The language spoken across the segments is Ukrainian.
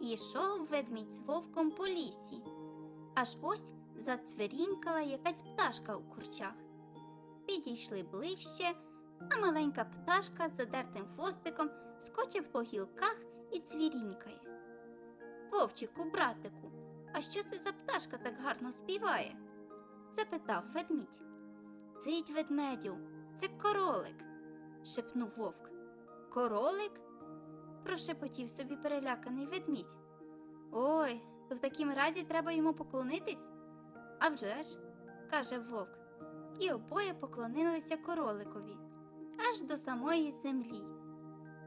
І йшов ведмідь з вовком по лісі. Аж ось зацвирінькала якась пташка у курчах. Підійшли ближче, а маленька пташка з задертим хвостиком скоче по гілках і цвірінькає. Вовчику, братику, а що це за пташка так гарно співає? запитав ведмідь. Цить ведмедю, це королик, шепнув вовк. Королик? Прошепотів собі переляканий ведмідь. Ой, то в такім разі треба йому поклонитись? «А вже ж», – каже вовк, і обоє поклонилися короликові аж до самої землі.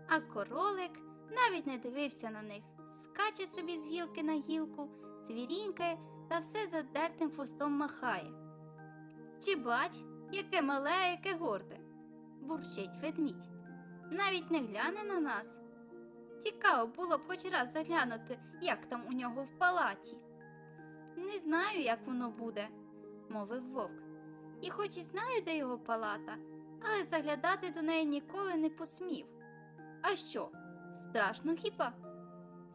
А королик навіть не дивився на них, скаче собі з гілки на гілку, цвірінькає та все задертим хвостом махає. Чи бач, яке мале, яке горде, бурчить ведмідь. Навіть не гляне на нас. Цікаво було б хоч раз заглянути, як там у нього в палаті. Не знаю, як воно буде, мовив вовк. І хоч і знаю, де його палата, але заглядати до неї ніколи не посмів. А що, страшно хіба?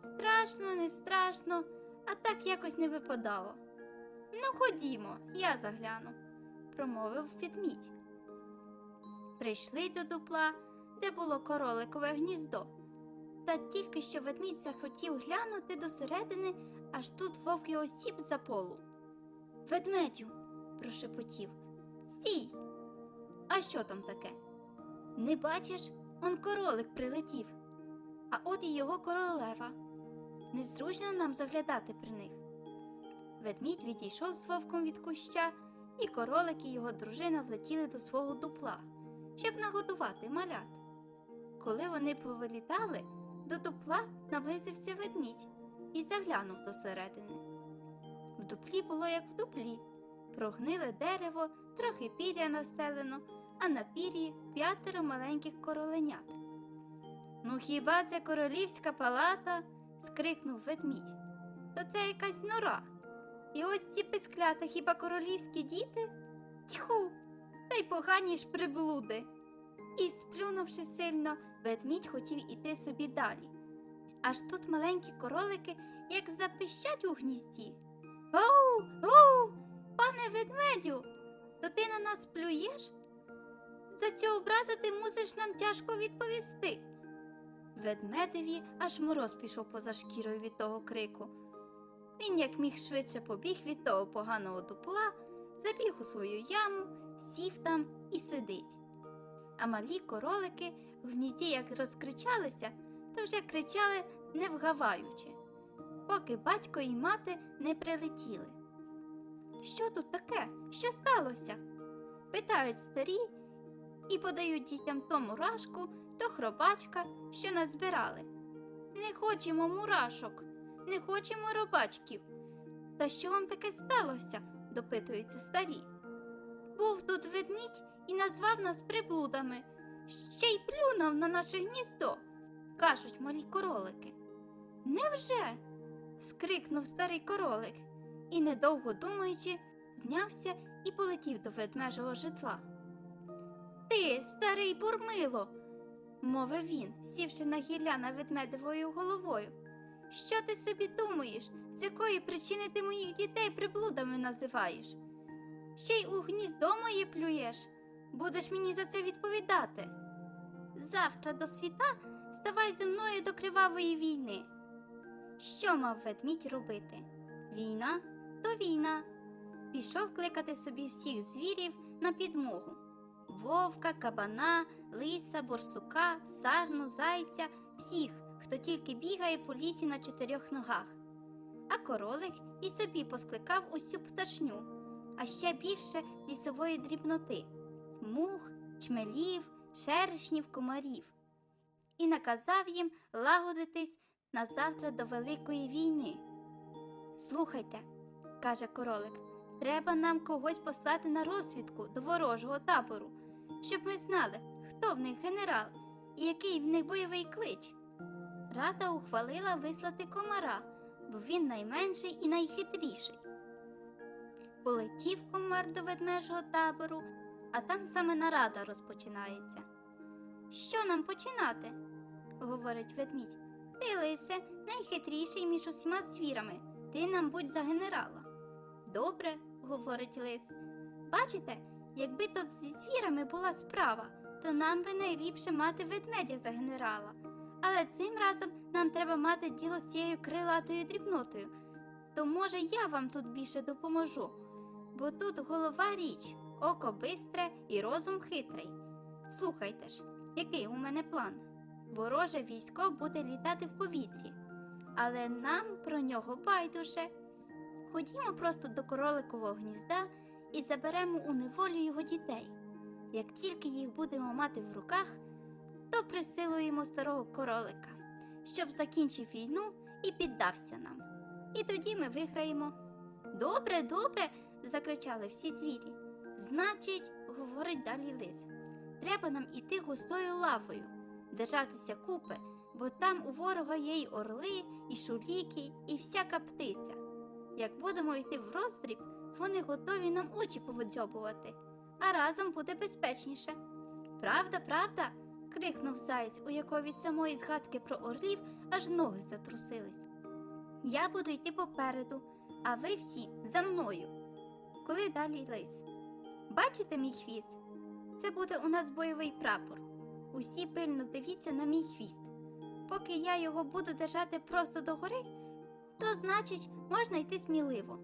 Страшно, не страшно, а так якось не випадало. Ну, ходімо, я загляну, промовив ведмідь. Прийшли до дупла, де було короликове гніздо. Та тільки що ведмідь захотів глянути досередини, аж тут вовк його сіп за полу. Ведмедю, прошепотів, стій. А що там таке? Не бачиш, он королик прилетів, а от і його королева. Незручно нам заглядати при них. Ведмідь відійшов з вовком від куща, і королик і його дружина влетіли до свого дупла, щоб нагодувати малят. Коли вони повилітали, до дупла наблизився ведмідь і заглянув досередини. В дуплі було як в дуплі, прогниле дерево, трохи пір'я настелено, а на пір'ї п'ятеро маленьких короленят. Ну, хіба це королівська палата? скрикнув ведмідь. Та це якась нора. І ось ці писклята хіба королівські діти? Тьху, та й погані ж приблуди. І, сплюнувши сильно, ведмідь хотів іти собі далі. Аж тут маленькі королики як запищать у гнізді. Оу, оу, пане ведмедю, то ти на нас плюєш? За цю образу ти мусиш нам тяжко відповісти. Ведмедеві аж мороз пішов поза шкірою від того крику. Він як міг швидше побіг від того поганого дупла, забіг у свою яму, сів там і сидить. А малі королики в гнізді як розкричалися, то вже кричали не вгаваючи, поки батько і мати не прилетіли. Що тут таке? Що сталося? питають старі і подають дітям то мурашку, то хробачка, що назбирали. Не хочемо мурашок, не хочемо робачків. Та що вам таке сталося? допитуються старі. Був тут ведмідь і назвав нас приблудами, ще й плюнув на наше гніздо, кажуть малі королики. Невже? скрикнув старий королик і, недовго думаючи, знявся і полетів до ведмежого житла. Ти, старий бурмило, мовив він, сівши на гілля над ведмедевою головою. Що ти собі думаєш, з якої причини ти моїх дітей приблудами називаєш? Ще й у гніздо моє плюєш, будеш мені за це відповідати. Завтра до світа ставай зі мною до кривавої війни. Що мав ведмідь робити? Війна то війна. Пішов кликати собі всіх звірів на підмогу вовка, кабана, лиса, борсука, сарну, зайця, всіх, хто тільки бігає по лісі на чотирьох ногах. А королик і собі поскликав усю пташню, а ще більше лісової дрібноти мух, чмелів, шершнів, комарів, і наказав їм лагодитись на завтра до Великої війни. Слухайте, каже королик, треба нам когось послати на розвідку до ворожого табору, щоб ми знали, хто в них генерал і який в них бойовий клич. Рада ухвалила вислати комара, бо він найменший і найхитріший. Полетів комар до ведмежого табору, а там саме нарада розпочинається. Що нам починати? говорить ведмідь. Ти, лисе, найхитріший між усіма звірами. Ти нам будь за генерала. Добре, говорить лис. Бачите, якби то зі звірами була справа, то нам би найліпше мати ведмедя за генерала. Але цим разом нам треба мати діло з цією крилатою дрібнотою. То може я вам тут більше допоможу, бо тут голова річ, око бистре і розум хитрий. Слухайте ж, який у мене план? Вороже військо буде літати в повітрі, але нам про нього байдуже. Ходімо просто до короликового гнізда і заберемо у неволю його дітей. Як тільки їх будемо мати в руках, то присилуємо старого королика, щоб закінчив війну і піддався нам. І тоді ми виграємо. Добре, добре. Закричали всі звірі. Значить, говорить далі лис, треба нам іти густою лавою, держатися купи, бо там у ворога є й орли, і шуліки, і всяка птиця. Як будемо йти в роздріб, вони готові нам очі повидзьобувати, а разом буде безпечніше. Правда, правда? крикнув заєць, у якого від самої згадки про орлів аж ноги затрусились. Я буду йти попереду, а ви всі за мною. Коли далі лис. Бачите мій хвіст? Це буде у нас бойовий прапор. Усі пильно дивіться на мій хвіст. Поки я його буду держати просто догори, то значить можна йти сміливо.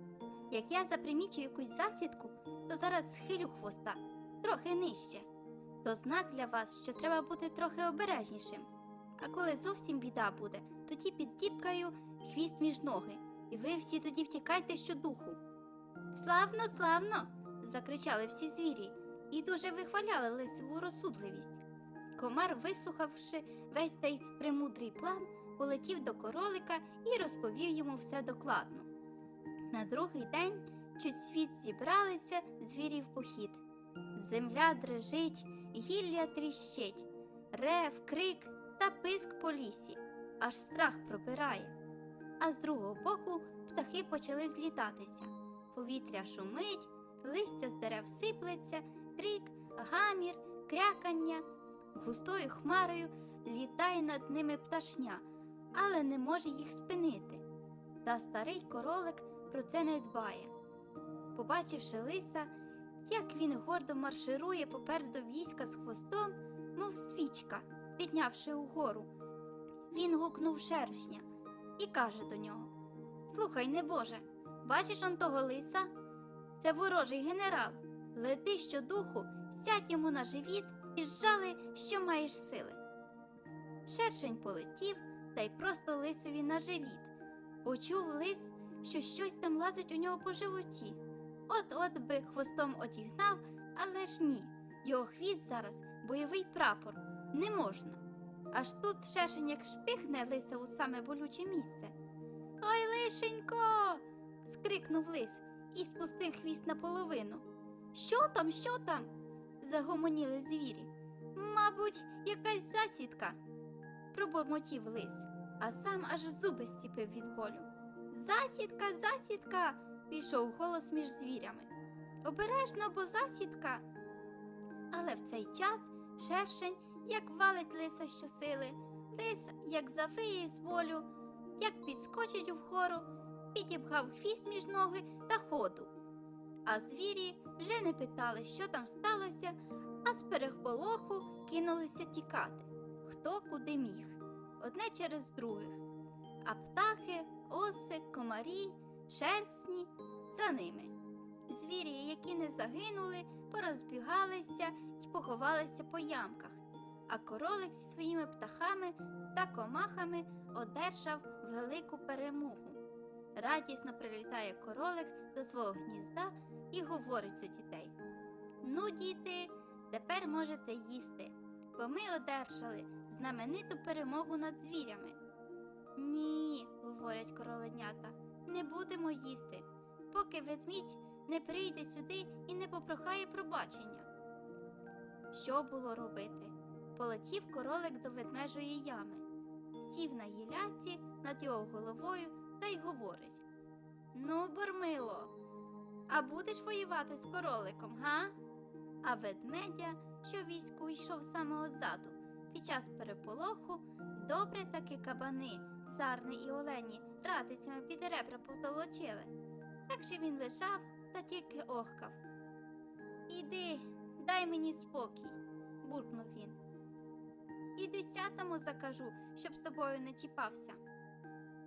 Як я запримічу якусь засідку, то зараз схилю хвоста трохи нижче. То знак для вас, що треба бути трохи обережнішим. А коли зовсім біда буде, тоді підтіпкаю хвіст між ноги, і ви всі тоді втікайте щодуху. Славно, славно. закричали всі звірі і дуже вихваляли лисову розсудливість. Комар, вислухавши весь цей премудрий план, полетів до королика і розповів йому все докладно. На другий день чуть світ зібралися звірі в похід. Земля дрижить, гілля тріщить, рев, крик та писк по лісі, аж страх пробирає. А з другого боку птахи почали злітатися. Повітря шумить, листя з дерев сиплеться, крик, гамір, крякання. Густою хмарою літає над ними пташня, але не може їх спинити. Та старий королик про це не дбає. Побачивши лиса, як він гордо марширує попереду війська з хвостом, мов свічка, піднявши угору, він гукнув шершня і каже до нього: Слухай, небоже, бачиш он того лиса? Це ворожий генерал. Лети щодуху, сядь йому на живіт і зжали, що маєш сили. Шершень полетів та й просто лисові на живіт. Почув лис, що щось там лазить у нього по животі. От-от би хвостом одігнав, але ж ні. Його хвіст зараз бойовий прапор, не можна. Аж тут шершень як шпихне лиса у саме болюче місце. Ой, лишенько. Скрикнув лис і спустив хвіст наполовину. Що там, що там? загомоніли звірі. Мабуть, якась засідка, пробурмотів лис, а сам аж зуби стіпив від болю. Засідка, засідка, пішов голос між звірями. Обережно, бо засідка. Але в цей час шершень, як валить лиса щосили, лис, як завиє з болю, як підскочить вгору, підібгав хвіст між ноги та ходу. А звірі вже не питали, що там сталося, а з переполоху кинулися тікати, хто куди міг, одне через других. А птахи, оси, комарі, шерстні за ними. Звірі, які не загинули, порозбігалися й поховалися по ямках, а королик зі своїми птахами та комахами одержав велику перемогу. Радісно прилітає королик до свого гнізда і говорить до дітей: Ну, діти, тепер можете їсти, бо ми одержали знамениту перемогу над звірями. Ні, говорять короленята, не будемо їсти, поки ведмідь не прийде сюди і не попрохає пробачення. Що було робити? Полетів королик до ведмежої ями, сів на гіляці над його головою та й говорить: Ну, Бурмило, а будеш воювати з короликом, га? А ведмедя, що війську йшов самого ззаду, під час переполоху добре таки кабани Сарни і Олені ратицями під ребра потолочили. Так що він лежав та тільки охкав. Іди, дай мені спокій, буркнув він. І десятому закажу, щоб з тобою не чіпався.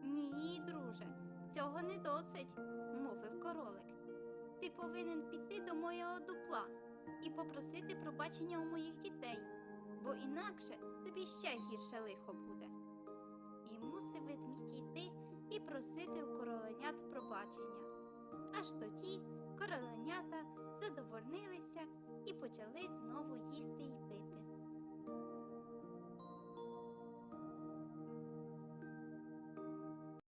Ні, друже, цього не досить, мовив королик. Ти повинен піти до моєго дупла і попросити пробачення у моїх дітей, бо інакше тобі ще гірше лихо буде. І мусив ведмідь йти і просити у короленят пробачення. Аж тоді короленята задовольнилися і почали знову їсти й пити.